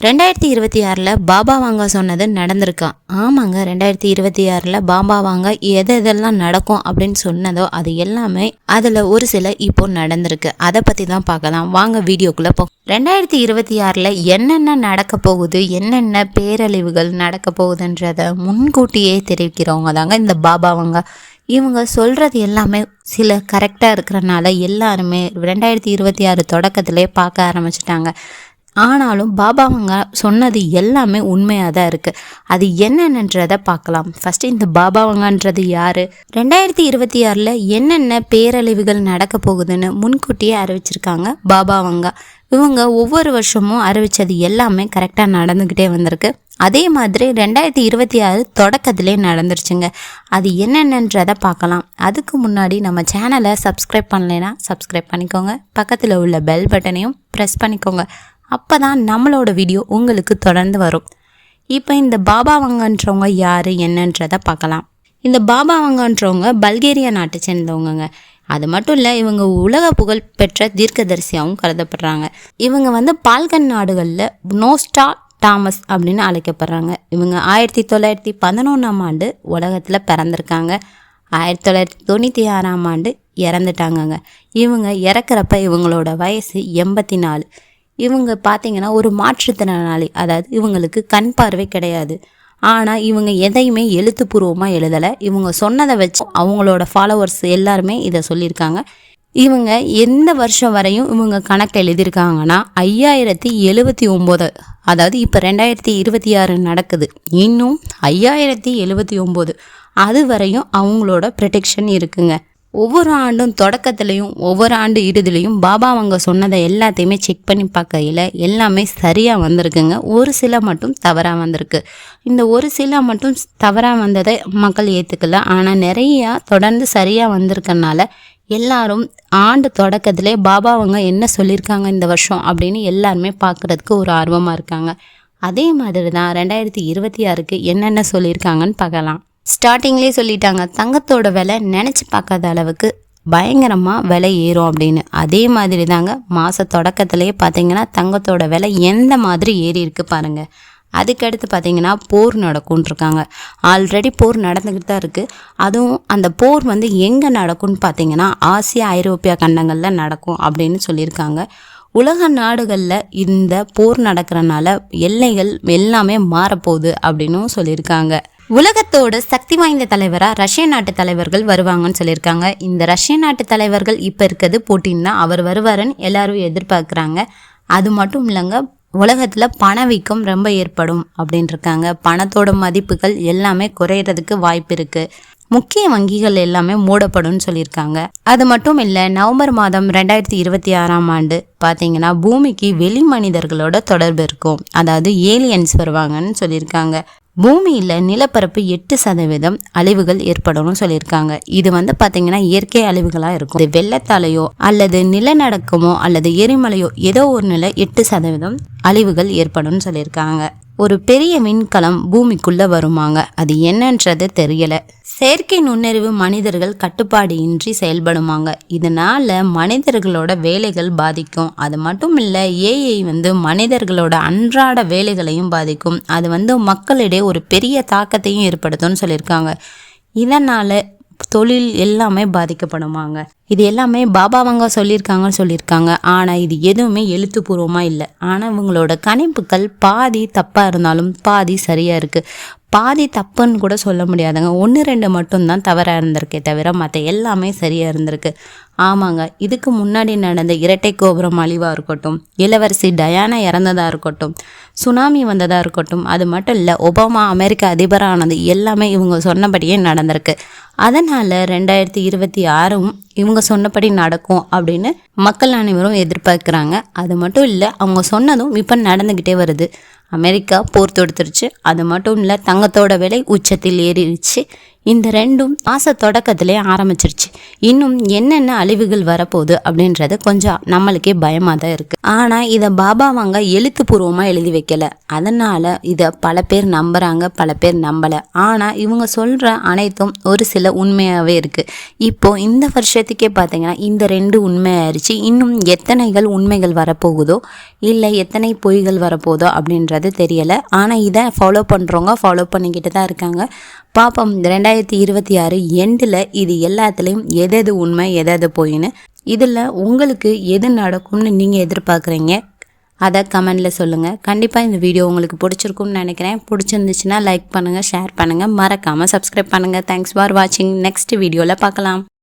ரெண்டாயிரத்தி இருபத்தி ஆறில் பாபா வாங்க சொன்னது நடந்திருக்கான் ஆமாங்க ரெண்டாயிரத்தி இருபத்தி ஆறில் பாபா வாங்க எது எதெல்லாம் நடக்கும் அப்படின்னு சொன்னதோ அது எல்லாமே அதில் ஒரு சில இப்போ நடந்திருக்கு. அதை பற்றி தான் பார்க்கலாம். வாங்க வீடியோக்குள்ளே போ. ரெண்டாயிரத்தி இருபத்தி ஆறில் என்னென்ன நடக்க போகுது? என்னென்ன பேரழிவுகள் நடக்க போகுதுன்றத முன்கூட்டியே தெரிவிக்கிறவங்க தாங்க இந்த பாபாவங்க இவங்க சொல்கிறது எல்லாமே சில கரெக்டாக இருக்கிறனால எல்லாருமே ரெண்டாயிரத்தி இருபத்தி ஆறு தொடக்கத்திலே பார்க்க ஆரம்பிச்சிட்டாங்க. ஆனாலும் பாபாவங்க சொன்னது எல்லாமே உண்மையாக தான் இருக்குது அது என்னென்னன்றதை பார்க்கலாம். ஃபஸ்ட்டு இந்த பாபாவங்கன்றது யார்? ரெண்டாயிரத்தி இருபத்தி ஆறில் என்னென்ன பேரழிவுகள் நடக்க போகுதுன்னு முன்கூட்டியே அறிவிச்சிருக்காங்க பாபாவங்க இவங்க ஒவ்வொரு வருஷமும் அறிவித்தது எல்லாமே கரெக்டாக நடந்துக்கிட்டே வந்திருக்கு. அதே மாதிரி ரெண்டாயிரத்தி இருபத்தி ஆறு தொடக்கத்திலே நடந்துருச்சுங்க. அது என்னென்னன்றதை பார்க்கலாம். அதுக்கு முன்னாடி நம்ம சேனலை சப்ஸ்கிரைப் பண்ணலைன்னா சப்ஸ்கிரைப் பண்ணிக்கோங்க. பக்கத்தில் உள்ள பெல் பட்டனையும் ப்ரெஸ் பண்ணிக்கோங்க. அப்போ தான் நம்மளோட வீடியோ உங்களுக்கு தொடர்ந்து வரும். இப்போ இந்த பாபாவங்கன்றவங்க யார் என்னன்றதை பார்க்கலாம். இந்த பாபாவங்கன்றவங்க பல்கேரியா நாட்டை சேர்ந்தவங்கங்க. அது மட்டும் இல்லை இவங்க உலக புகழ் பெற்ற தீர்க்கதரிசியாகவும் கருதப்படுறாங்க. இவங்க வந்து பால்கன் நாடுகளில் நோஸ்டா டாமஸ் அப்படின்னு அழைக்கப்படுறாங்க. இவங்க ஆயிரத்தி தொள்ளாயிரத்தி பதினொன்றாம் ஆண்டு உலகத்தில் பிறந்திருக்காங்க. ஆயிரத்தி தொள்ளாயிரத்தி தொண்ணூற்றி ஆறாம் ஆண்டு இறந்துட்டாங்கங்க. இவங்க இறக்குறப்ப இவங்களோட வயசு எண்பத்தி நாலு. இவங்க பார்த்தீங்கன்னா ஒரு மாற்றுத்திறனாளி. அதாவது இவங்களுக்கு கண் பார்வை கிடையாது. ஆனால் இவங்க எதையுமே எழுத்துப்பூர்வமாக எழுதலை. இவங்க சொன்னதை வச்சு அவங்களோட ஃபாலோவர்ஸ் எல்லாருமே இதை சொல்லியிருக்காங்க. இவங்க எந்த வருஷம் வரையும் இவங்க கணக்கு எழுதியிருக்காங்கன்னா ஐயாயிரத்தி எழுபத்தி ஒம்போது. அதாவது இப்போ ரெண்டாயிரத்தி இருபத்தி ஆறு நடக்குது. இன்னும் ஐயாயிரத்தி எழுபத்தி ஒம்பது. அது வரையும் அவங்களோட ப்ரொடெக்ஷன் இருக்குங்க. ஒவ்வொரு ஆண்டும் தொடக்கத்துலேயும் ஒவ்வொரு ஆண்டு இறுதிலையும் பாபா அவங்க சொன்னதை எல்லாத்தையுமே செக் பண்ணி பார்க்கையில் எல்லாமே சரியாக வந்திருக்குங்க. ஒரு சில மட்டும் தவறாக வந்திருக்கு. இந்த ஒரு சில மட்டும் தவறாக வந்ததை மக்கள் ஏற்றுக்கல ஆனால் நிறையா தொடர்ந்து சரியாக வந்திருக்கனால எல்லாரும் ஆண்டு தொடக்கத்திலே பாபா அவங்க என்ன சொல்லியிருக்காங்க இந்த வருஷம் அப்படின்னு எல்லாருமே பார்க்குறதுக்கு ஒரு ஆர்வமாக இருக்காங்க. அதே மாதிரி தான் ரெண்டாயிரத்தி இருபத்தி ஆறுக்கு என்னென்ன சொல்லியிருக்காங்கன்னு பார்க்கலாம். ஸ்டார்டிங்லேயே சொல்லிட்டாங்க தங்கத்தோட விலை நினச்சி பார்க்காத அளவுக்கு பயங்கரமாக விலை ஏறும் அப்படின்னு. அதே மாதிரி தாங்க மாத தொடக்கத்துலேயே பார்த்தீங்கன்னா தங்கத்தோட விலை எந்த மாதிரி ஏறி இருக்கு பாருங்க. அதுக்கடுத்து பார்த்தீங்கன்னா போர் நடக்கும்னு இருக்காங்க. ஆல்ரெடி போர் நடந்துக்கிட்டு தான் இருக்குது அதுவும் அந்த போர் வந்து எங்கே நடக்கும்னு பார்த்தீங்கன்னா ஆசியா ஐரோப்பியா கண்டங்களில் நடக்கும் அப்படின்னு சொல்லியிருக்காங்க. உலக நாடுகளில் இந்த போர் நடக்கிறனால எல்லைகள் எல்லாமே மாறப்போகுது அப்படின்னும் சொல்லியிருக்காங்க. உலகத்தோட சக்தி வாய்ந்த தலைவராக ரஷ்ய நாட்டு தலைவர்கள் வருவாங்கன்னு சொல்லியிருக்காங்க. இந்த ரஷ்ய நாட்டு தலைவர்கள் இப்போ இருக்கிறது போட்டின் தான். அவர் வருவாருன்னு எல்லாரும் எதிர்பார்க்குறாங்க. அது மட்டும் இல்லைங்க உலகத்தில் பணவீக்கம் ரொம்ப ஏற்படும் அப்படின்ட்டு இருக்காங்க பணத்தோட மதிப்புகள் எல்லாமே குறையிறதுக்கு வாய்ப்பு இருக்குது முக்கிய வங்கிகள் எல்லாமே மூடப்படும்னு சொல்லியிருக்காங்க. அது மட்டும் இல்லை நவம்பர் மாதம் ரெண்டாயிரத்தி இருபத்தி ஆறாம் ஆண்டு பார்த்தீங்கன்னா பூமிக்கு வெளி மனிதர்களோட தொடர்பு இருக்கும். அதாவது ஏலியன்ஸ் வருவாங்கன்னு சொல்லியிருக்காங்க. பூமியில் நிலப்பரப்பு எட்டு சதவீதம் அழிவுகள் ஏற்படும்னு சொல்லியிருக்காங்க. இது வந்து பார்த்தீங்கன்னா இயற்கை அழிவுகளாக இருக்கும். இது வெள்ளத்தாலையோ அல்லது நிலநடுக்கமோ அல்லது எரிமலையோ ஏதோ ஒரு நிலை எட்டு சதவீதம் அழிவுகள் ஏற்படும்னு சொல்லியிருக்காங்க. ஒரு பெரிய விண்கலம் பூமிக்குள்ள வருமாங்க. அது என்னன்றது தெரியல. செயற்கை நுண்ணறிவு மனிதர்கள் கட்டுப்பாடு இன்றி செயல்படுமாங்க. இதனால மனிதர்களோட வேலைகள் பாதிக்கும். அது மட்டும் இல்லை ஏஐ வந்து மனிதர்களோட அன்றாட வேலைகளையும் பாதிக்கும். அது வந்து மக்களிடையே ஒரு பெரிய தாக்கத்தையும் ஏற்படுத்தும்னு சொல்லியிருக்காங்க. இதனால் தொழில் எல்லாமே பாதிக்கப்படுமாங்க. இது எல்லாமே பாபாவங்க சொல்லியிருக்காங்கன்னு சொல்லியிருக்காங்க. ஆனால் இது எதுவுமே எழுத்துப்பூர்வமாக இல்லை. ஆனால் இவங்களோட கணிப்புகள் பாதி தப்பாக இருந்தாலும் பாதி சரியாக இருக்குது பாதி தப்புன்னு கூட சொல்ல முடியாதுங்க. ஒன்று ரெண்டு மட்டும்தான் தவறாக இருந்திருக்கே தவிர மற்ற எல்லாமே சரியாக இருந்திருக்கு. ஆமாங்க. இதுக்கு முன்னாடி நடந்த இரட்டை கோபுரம் அழிவாக இருக்கட்டும் இளவரசி டயானா இறந்ததாக இருக்கட்டும் சுனாமி வந்ததாக இருக்கட்டும் அது மட்டும் இல்லை ஒபாமா அமெரிக்க அதிபரானது எல்லாமே இவங்க சொன்னபடியே நடந்திருக்கு. அதனால் ரெண்டாயிரத்தி இருபத்தி ஆறும் இவங்க சொன்னபடி நடக்கும் அப்படின்னு மக்கள் அனைவரும் எதிர்பார்க்குறாங்க. அது மட்டும் இல்லை அவங்க சொன்னதும் இப்போ நடந்துக்கிட்டே வருது. அமெரிக்கா போர் தொடுத்துருச்சு. அது மட்டும் இல்லை தங்கத்தோட விலை உச்சத்தில் ஏறிடுச்சு இந்த ரெண்டும் மாச தொடக்கத்திலே ஆரம்பிச்சிருச்சு. இன்னும் என்னென்ன அழிவுகள் வரப்போகுது அப்படின்றது கொஞ்சம் நம்மளுக்கே பயமாக தான் இருக்குது ஆனால் இதை பாபா வாங்க எழுத்துப்பூர்வமாக எழுதி வைக்கல. அதனால் இதை பல பேர் நம்புகிறாங்க பல பேர் நம்பலை. ஆனால் இவங்க சொல்கிற அனைத்தும் ஒரு சில உண்மையாகவே இருக்குது இப்போது இந்த வருஷத்துக்கே பார்த்தீங்கன்னா இந்த ரெண்டு உண்மையாயிருச்சு. இன்னும் எத்தனைகள் உண்மைகள் வரப்போகுதோ இல்லை எத்தனை பொய்கள் வரப்போகுதோ அப்படின்றது தெரியலை. ஆனால் இதை ஃபாலோ பண்ணுறவங்க ஃபாலோ பண்ணிக்கிட்டு தான் இருக்காங்க பார்ப்போம் ரெண்டாயிரத்தி இருபத்தி ஆறு எண்டில் இது எல்லாத்துலேயும் எதெது உண்மை எது போயின்னு இதில் உங்களுக்கு எது நடக்கும்னு நீங்கள் எதிர்பார்க்குறீங்க அதை கமெண்டில் சொல்லுங்கள் கண்டிப்பாக இந்த வீடியோ உங்களுக்கு பிடிச்சிருக்கும்னு நினைக்கிறேன். பிடிச்சிருந்துச்சுன்னா லைக் பண்ணுங்கள் ஷேர் பண்ணுங்கள் மறக்காமல் சப்ஸ்கிரைப் பண்ணுங்கள் தேங்க்ஸ் ஃபார் வாட்சிங் நெக்ஸ்ட் வீடியோவில் பார்க்கலாம்.